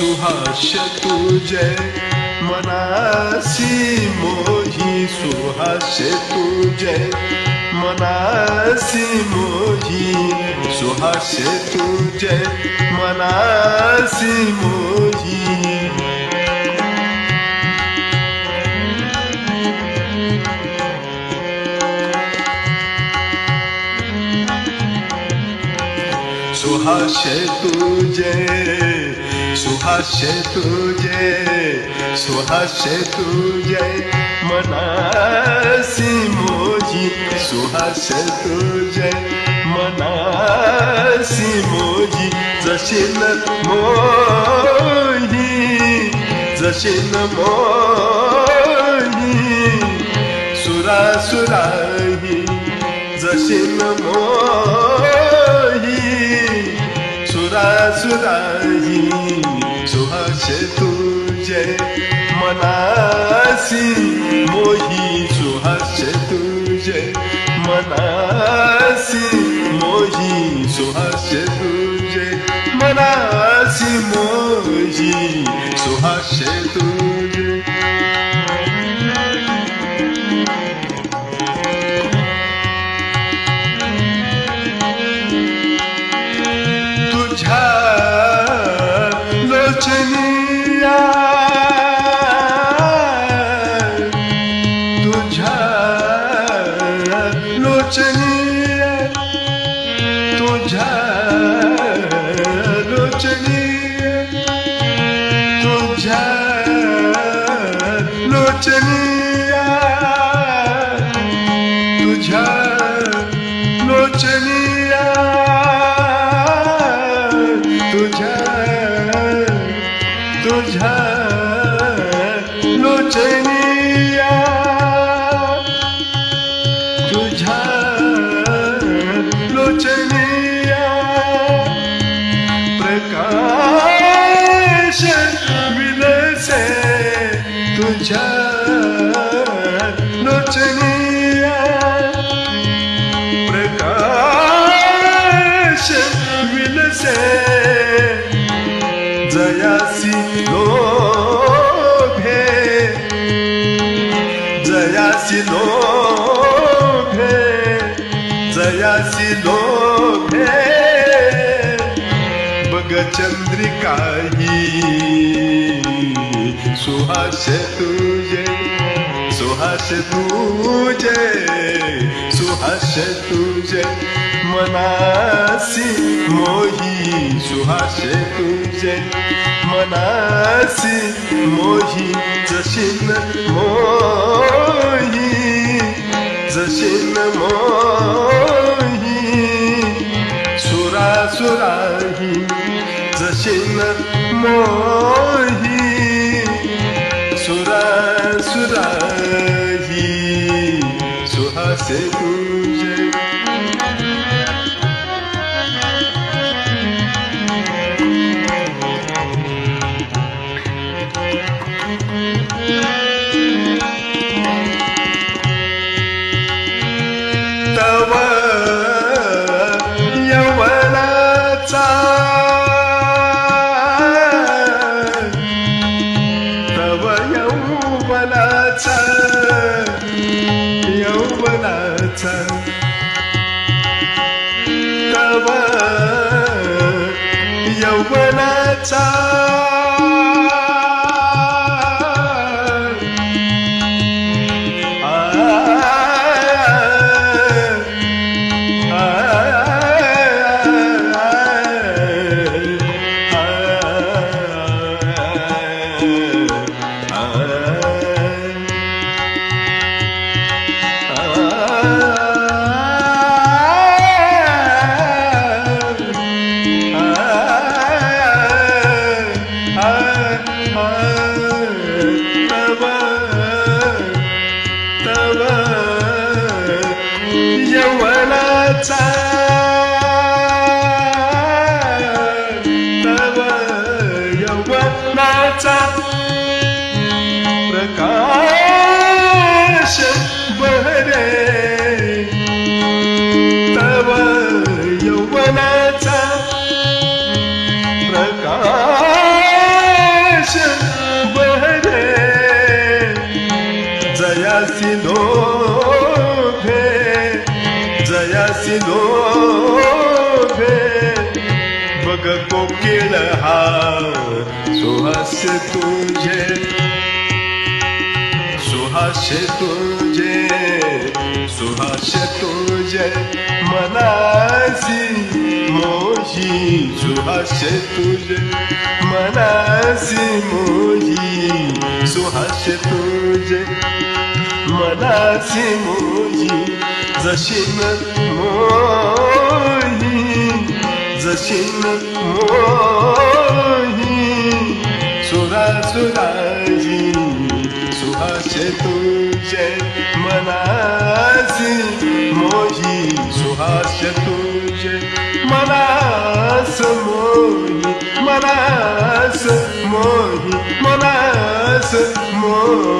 सुहास तुझे मनासी मोही सुहास तुझे मनासी मोही सुहास तुझे मनासी मोही। सुहास तुझे सुहास तुझे सुहास तुझे मनासी मोजी। सुहास्य तुझे मनासी मोजी। जशील मोही जशील मोही। सुरा सुराही जशील मोही। सुरा सुराही। मनासी मोही सुहास तुझे मनासी मोही सुहास लोचनिया तुझ्या लोचनिया तुझ्या लोचनिया तुझ्या लोचनिया तुझ्या तुझ्या लोचनिया लोभे जयासी लोभे बग चंद्रिकाही सुहास तुझे सुहास तुझे सुहास तुझे, मनासी मोही। सुहास तुझे, मनासी मोही, जशीन मोही। जशीन मोही सुरा सुराही जशीन मोही सुरा सुराही सुहासे तुझे यौवनाचा तव यवनाचा तव यवनाचा बघ कोकिळ हा। सुहास तुझे। सुहास तुझे सुहास तुझे मनासी मोही। सुहास तुझे मनासी मोही। सुहास तुझे मनासी मोही। जशीन मोही जशीन मोही सुरा सुराजी सुहास तुझे मनासी मोही सुहास तुझे मनास मोही मनास मोही मनास मोही.